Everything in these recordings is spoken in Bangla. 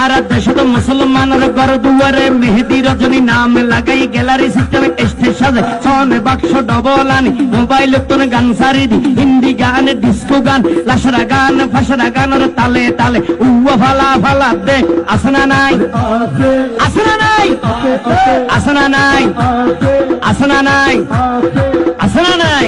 আর দেশত মুসলমানের ঘর দুয়ারে মেহেদি রজনী নাম লাগাই গ্যালারি সিস্টেমে সনে বাক্স ডবল আনি মোবাইল তোর গান সারি দি। হিন্দি গান ডিস্কো গান, লাসরা গান, ফাসরা গানের তালে তালে। উয়া ফালা ফালা দে, আসনা নাই। আসনা নাই। আসনা নাই। আসনা নাই। আসনা নাই।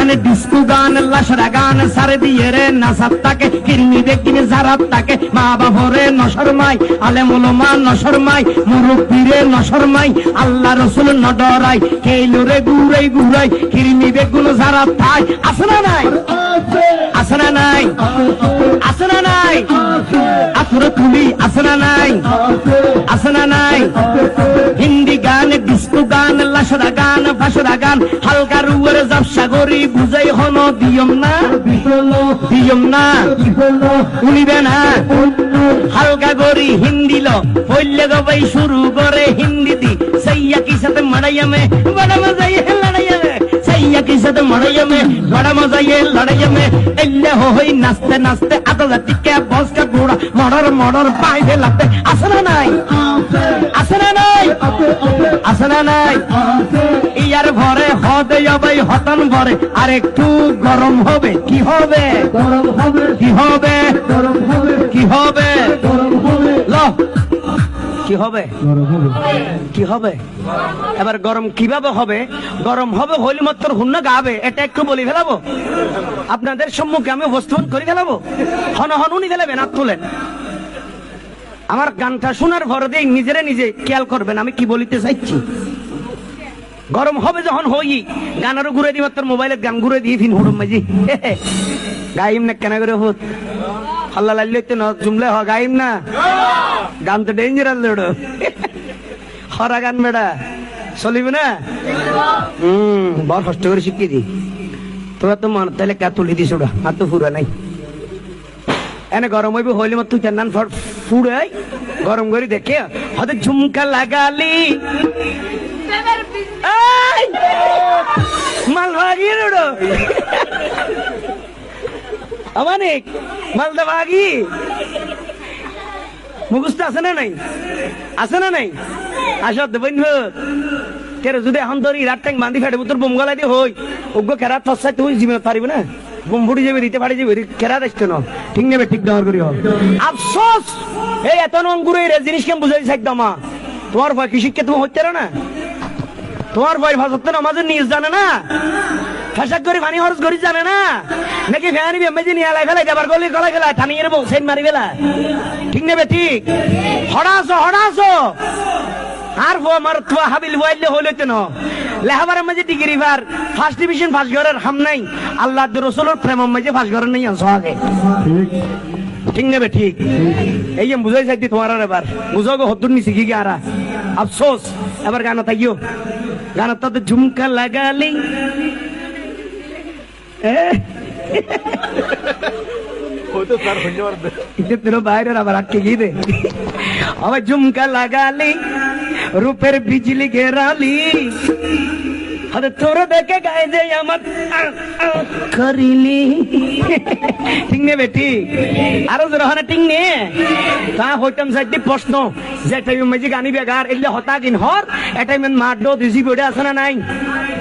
গান, ডিস্কো গান লাসরা গান, সারে দিয়ে রে নাসাত তাকে, কিরমি দেখিনে জারাত তাকে। মা বাবরে নশরমাই আলে মা নশরমাই মুরব্বীরে নশরমাই আল্লাহ রসুল নডরাই কেইলো রে গুড়াই গুড়াই, কিরমি বেগুন জারাত থাই। আসনা নাই? আসনা নাই? আসনা নাই? আতর তুলি আসনা নাই? আসনা নাই? গান, লাসরা গান ফাসরা গান, হালকা রুয়ের জাবসা গরি বুঝাই হন দিয়ম না? দিয়ম না? উনিবে না হালকা গরি হিন্দি ল। হইলে গবাই শুরু করে হিন্দি দি সাইয়া কি সাথে মারাইয়া মে বড় মজা ইয়ে লড়াইয়া মে সাইয়া কি সাথে বড় মজা ইয়ে লড়াইয়া মে এল্লে হই, নাচতে নাচতে আদা টিকে বস কা বুড়া। মডর মডর পাইবে লাগতে আসনা নাই? নাই আসনা নাই। ইয়ার ভরে হদে যাবে হতন ভরে। আর একটু গরম হবে কি হবে? গরম হবে। কি হবে? গরম হবে। কি হবে? গরম হবে। ল। কি হবে? কি হবে? এবার গরম কীভাবে হবে? গরম হবে হলি মাত্র হুন্ন গাবে এটা একটু বলি ফেলাবো? আপনাদের সম্মুখে আমি উপস্থাপন করে ফেলাবো? হন হন উনি ফেলাবেন আর তোলেন। আমার গানটা শোনার ভর দিয়ে নিজেরে নিজে খেয়াল করবেন, আমি কি বলিতে চাইছি? গরম হবে যখন হই গানেরও ঘুরে দিই, মাত্র মোবাইলের গান ঘুরে দিয়ে ফিন হুড়ুম মাঝি। গাইম না কেন করে হুত হল্লা লাল্লে তো জুমলে হ, গাইম না। গান তো ডেঞ্জারাস লোড। হরা গান বেড়া। চলিবে না? হম বড় কষ্ট করে শিখিয়ে দি তোরা তো মন তাহলে কে তুলি দিস ওটা আর তো ফুরা নাই। এনে গরম হইবে, হইলে মত তুই চান্নান ফুড়াই, গরম করে দেখে, হয়তো ঝুমকা লাগালি! মাল ভাগি রে অমানিক মালদা ভাগি মুখস্থ আছে না নাই? আছে না নাই? আসত দেবেন কেরে যদি এখন ধরি, রাত ট্যাঙ্ক বান্ধি ফেটে তোর বোম দিয়ে হই। ওগ্য কেরাত ফসাই, তুই জীবনে পারিবে না? বোম ফুটি যাবে দিতে পারি যাবে কেরাত আসতে না? ঠিক নেবে, ঠিক দেওয়ার করি আফসোস! এই এত নঙ্গুরে রে, জিনিস কেন বুঝাই একদম? তোমার ভয় কৃষিকে তুমি হচ্ছে না? তোমার ভয় ভাষাতে আমাদের নিজ জানে না? ফেসাক করে পানি খরচ করি জানে না? নাকি ফ্যানি বেম্বেজি নিয়ে ফেলাই যাবার গলি গলাই ফেলা থানিয়ে নেব, সেন মারি ফেলা। ঠিক নেবে, ঠিক? হড়াছো হড়াছো আর বো আমার হাবিল বইলে হইলে কেন? লেহাবারের মাঝে ডিগ্রি ভার ফার্স্ট ডিভিশন ফার্স্ট ঘরের হাম নাই। আল্লাহ রসুলের প্রেম মাঝে ফার্স্ট ঘরের নেই আনছো আগে। ঠিক নেবে ঠিক। এই যে বুঝাই চাইছি তোমার আর এবার। বুঝো গো হতুন নি শিখি গিয়ে আরা। আফসোস এবার গান থাকিও গান তো ঝুমকা লাগালি। বাইরের আবার আটকে গিয়ে দে। আবার ঝুমকা লাগালি। রূপের বিজলি ঘেরালি আরে তোর দেখে গায়ে যে আমার আহ, আহ করিলি ঠিক নেবে ঠিক আরও জোর হনে ঠিক নে তা হইতাম সাইডে প্রশ্ন যে টাইম মাঝে গানি বেগার এলে হতা কিন হর এটাই মেন মার ডো দিছি বড়ে আছে না নাই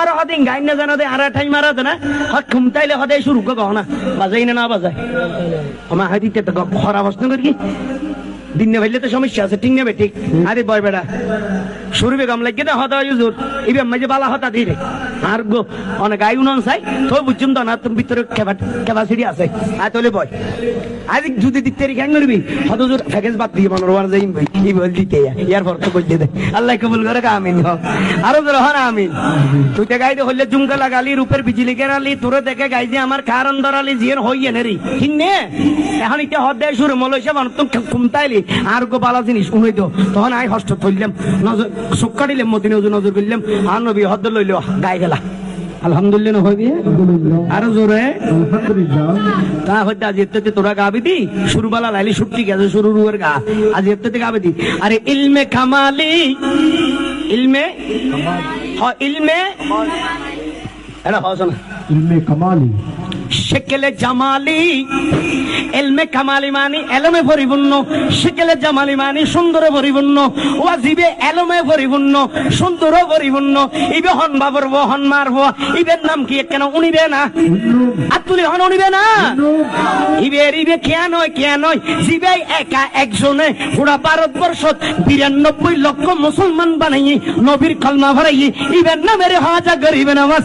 তোমার হদিন গাইন না জানো দে আর ঠাই মারা জানা না? হট খুমতাইলে হদে শুরু কো না বাজাই না না বাজাই। আমার হাদিতে তো খরা প্রশ্ন করি দিন ভাইলে তো সমস্যা আছে ঠিক নেবে ঠিক? আরে বয় বেড়া শুরু বেগম লাগে না হতা ইউজুর ইবে মাঝে বালা হতা ধীরে আর গো, অনেক আই উনন চাই তো বুঝুম তো না, তুমি ভিতরে ক্যাপাসিটি আছে। আয় তোলে বয়। আজ যদি দিতে রে কেন করবি হত জোর প্যাকেজ বাদ দিয়ে মনোর ওয়ার যাইম ভাই কি বল দিতে ইয়ার পর তো কইলে দে। আল্লাহ কবুল করে আমিন হ। আরও জোর হন, আমিন। তুই তে গাইতে হইলে জুমকা লাগালি, রূপের বিজলি কেরালি তোরে দেখে গাই যে আমার কারণ ধরালি জিয়ের হইয়ে নেরি কিন্নে এখন ইতে হদে শুরু মলইছে মানুষ তো কুমতাইলি আর গো বালা জিনিস উড়াই তো তখন আই হস্ত থইলাম। নজর চোখ কাটিলাম মদিনে ওজন নজর করলাম। আর নবী হদ লইল গাই গেলা। আলহামদুলিল্লাহ আলহামদুলিল্লাহ আরও জোরে। তা হইতে আজ এতে তোরা গাবি দি, শুরুবালা লাইলি ছুট্টি গেছে, শুরু রুয়ের গা। আজ এতে গাবি দি। আরে ইলমে কামালি, ইলমে, হ, ইলমে। এটা হস ইলমে কামালি। শেকেলে জামালি, এলমে কামালি মানি, এলমে পরিপূর্ণ শেকেলে জামালি মানি, সুন্দরে পরিপূর্ণ ওয়াজিবে এলমে পরিপূর্ণ সুন্দর পরিপূর্ণ ইবে হন বাবর হন মারব ইবের নাম কি কেন উনিবে না? হন উনিবে না? ইবের ইবে কেয়া নয় কেয়া নয়। জিবে একা একজনে পুরা ভারতবর্ষ বিরানব্বই লক্ষ মুসলমান বানাই নবীর কলমা ভরাই ইবের নামের হাজা গরিবে নামাজ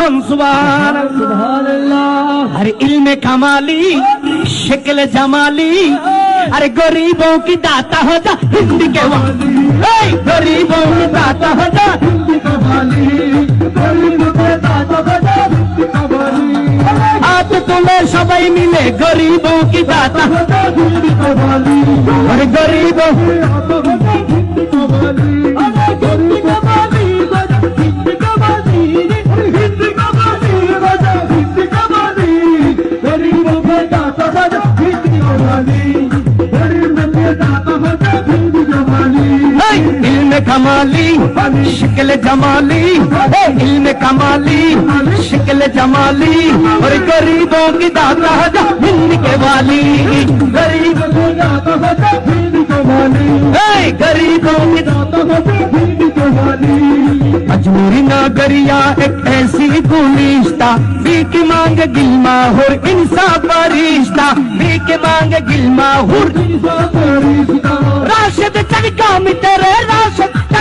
হন সুবহানাল্লাহ। আর ইলমে কামালি শেকলে জামালি আরে গরিবও কি দাতা হো যা হিন্দি কে এই গরিবও কি দাতা হো যা হিন্দি কামালি গরিব কে দাতা হো যা হিন্দি কামালি আপ তুমি সবাই মিলে গরিবও কি দাতা হো যা হিন্দি কামালি আরে গরিবও কি দাতা হো যা হিন্দি কামালি कमाली शक्ल जमाली इल्म कमाली शिकल जमाली और गरीबों की दाता हो जा हिंदी के वाली। गरीब दाता बाजा हिंदी कामाली ए, गरीबों की दाता बाजा हिंदी कामाली मजबूरी ना गरिया एक ऐसी गुलिश्ता भीख मांग गिलमा हुर इंसाफ रिश्ता भीख मांग गिलमा हुर राशद चरका मित्र तेरे राशद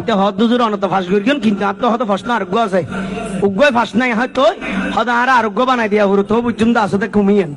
এটা হদ হুজুর অনত ফাঁস করিয়েন কিন্তু আত্ম হত ফাঁস না, আরোগ্য আছে। উগ্রয় ফাঁস নাই, হয়তো হদ আর আরোগ্য বানাই দিয়া হুরু তো বুঝুন আসতে কমিয়েন